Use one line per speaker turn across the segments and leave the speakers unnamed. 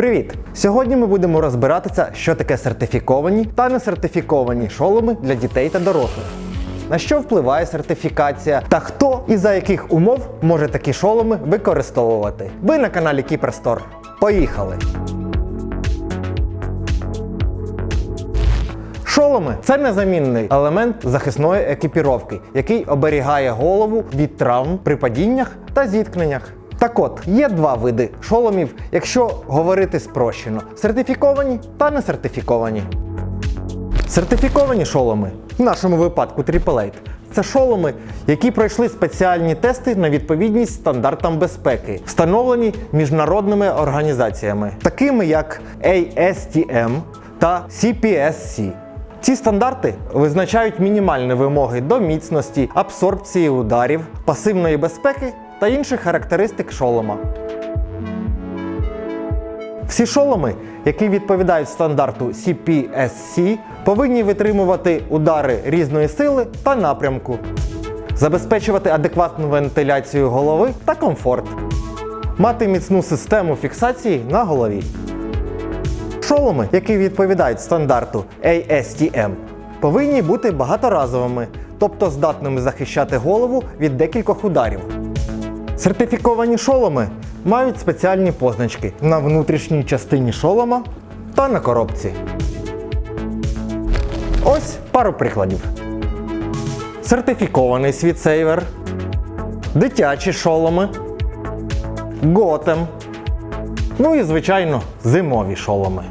Привіт! Сьогодні ми будемо розбиратися, що таке сертифіковані та несертифіковані шоломи для дітей та дорослих. На що впливає сертифікація та хто і за яких умов може такі шоломи використовувати. Ви на каналі Кіперстор. Поїхали! Шоломи це незамінний елемент захисної екіпіровки, який оберігає голову від травм при падіннях та зіткненнях. Так от, є два види шоломів, якщо говорити спрощено: сертифіковані та несертифіковані. Сертифіковані шоломи, в нашому випадку AAA, це шоломи, які пройшли спеціальні тести на відповідність стандартам безпеки, встановлені міжнародними організаціями, такими як ASTM та CPSC. Ці стандарти визначають мінімальні вимоги до міцності, абсорбції ударів, пасивної безпеки та інших характеристик шолома. Всі шоломи, які відповідають стандарту CPSC, повинні витримувати удари різної сили та напрямку, забезпечувати адекватну вентиляцію голови та комфорт, мати міцну систему фіксації на голові. Шоломи, які відповідають стандарту ASTM, повинні бути багаторазовими, тобто здатними захищати голову від декількох ударів. Сертифіковані шоломи мають спеціальні позначки на внутрішній частині шолома та на коробці. Ось пару прикладів. Сертифікований світсейвер, дитячі шоломи, готем, ну і, звичайно, зимові шоломи.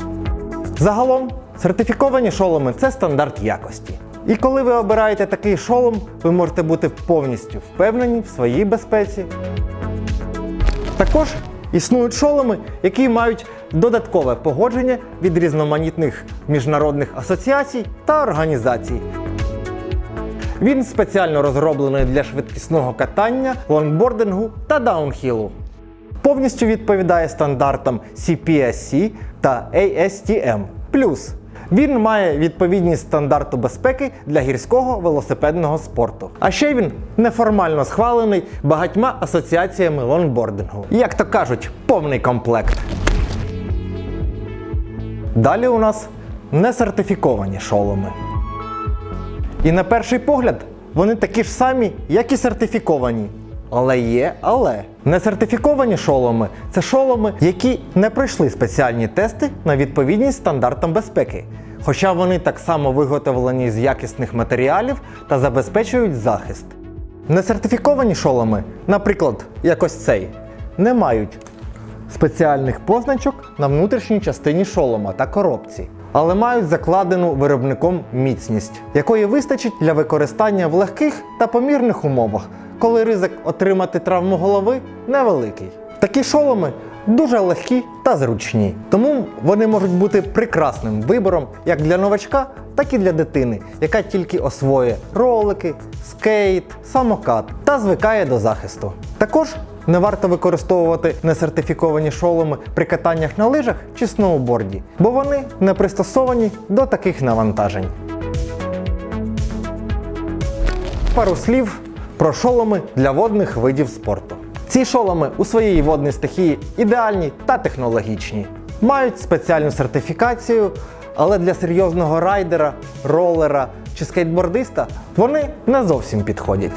Загалом, сертифіковані шоломи це стандарт якості. І коли ви обираєте такий шолом, ви можете бути повністю впевнені в своїй безпеці. Також існують шоломи, які мають додаткове погодження від різноманітних міжнародних асоціацій та організацій. Він спеціально розроблений для швидкісного катання, лонгбордингу та даунхілу. Повністю відповідає стандартам CPSC та ASTM. Він має відповідність стандарту безпеки для гірського велосипедного спорту. А ще він неформально схвалений багатьма асоціаціями лонгбордингу. Як то кажуть, повний комплект. Далі у нас несертифіковані шоломи. І на перший погляд вони такі ж самі, як і сертифіковані. Але є, але несертифіковані шоломи це шоломи, які не пройшли спеціальні тести на відповідність стандартам безпеки. Хоча вони так само виготовлені з якісних матеріалів та забезпечують захист. Несертифіковані шоломи, наприклад, як цей, не мають спеціальних позначок на внутрішній частині шолома та коробці, але мають закладену виробником міцність, якої вистачить для використання в легких та помірних умовах, коли ризик отримати травму голови невеликий. Такі шоломи дуже легкі та зручні, тому вони можуть бути прекрасним вибором як для новачка, так і для дитини, яка тільки освоює ролики, скейт, самокат та звикає до захисту. Також не варто використовувати несертифіковані шоломи при катаннях на лижах чи сноуборді, бо вони не пристосовані до таких навантажень. Пару слів про шоломи для водних видів спорту. Ці шоломи у своїй водній стихії ідеальні та технологічні, мають спеціальну сертифікацію, але для серйозного райдера, ролера чи скейтбордиста вони не зовсім підходять.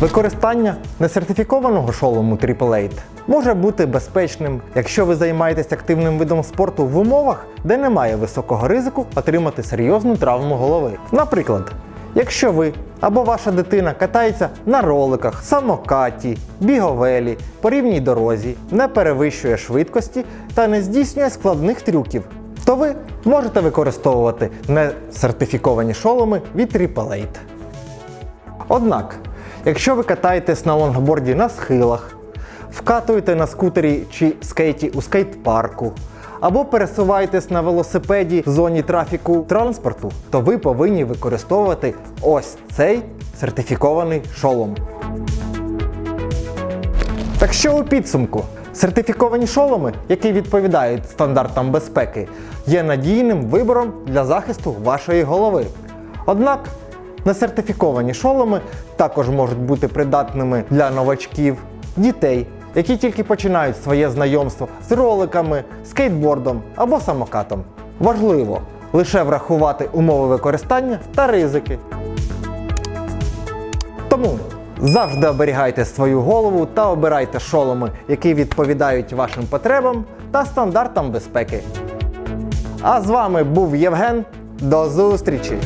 Використання несертифікованого шолому AAA може бути безпечним, якщо ви займаєтесь активним видом спорту в умовах, де немає високого ризику отримати серйозну травму голови. Наприклад, якщо ви або ваша дитина катається на роликах, самокаті, біговелі, по рівній дорозі, не перевищує швидкості та не здійснює складних трюків, то ви можете використовувати несертифіковані шоломи від AAA. Однак, якщо ви катаєтесь на лонгборді на схилах, вкатуєте на скутері чи скейті у скейт-парку, або пересуваєтесь на велосипеді в зоні трафіку транспорту, то ви повинні використовувати ось цей сертифікований шолом. Так що у підсумку? Сертифіковані шоломи, які відповідають стандартам безпеки, є надійним вибором для захисту вашої голови. Однак несертифіковані шоломи також можуть бути придатними для новачків, дітей які тільки починають своє знайомство з роликами, скейтбордом або самокатом. Важливо лише врахувати умови використання та ризики. Тому завжди оберігайте свою голову та обирайте шоломи, які відповідають вашим потребам та стандартам безпеки. А з вами був Євген. До зустрічі!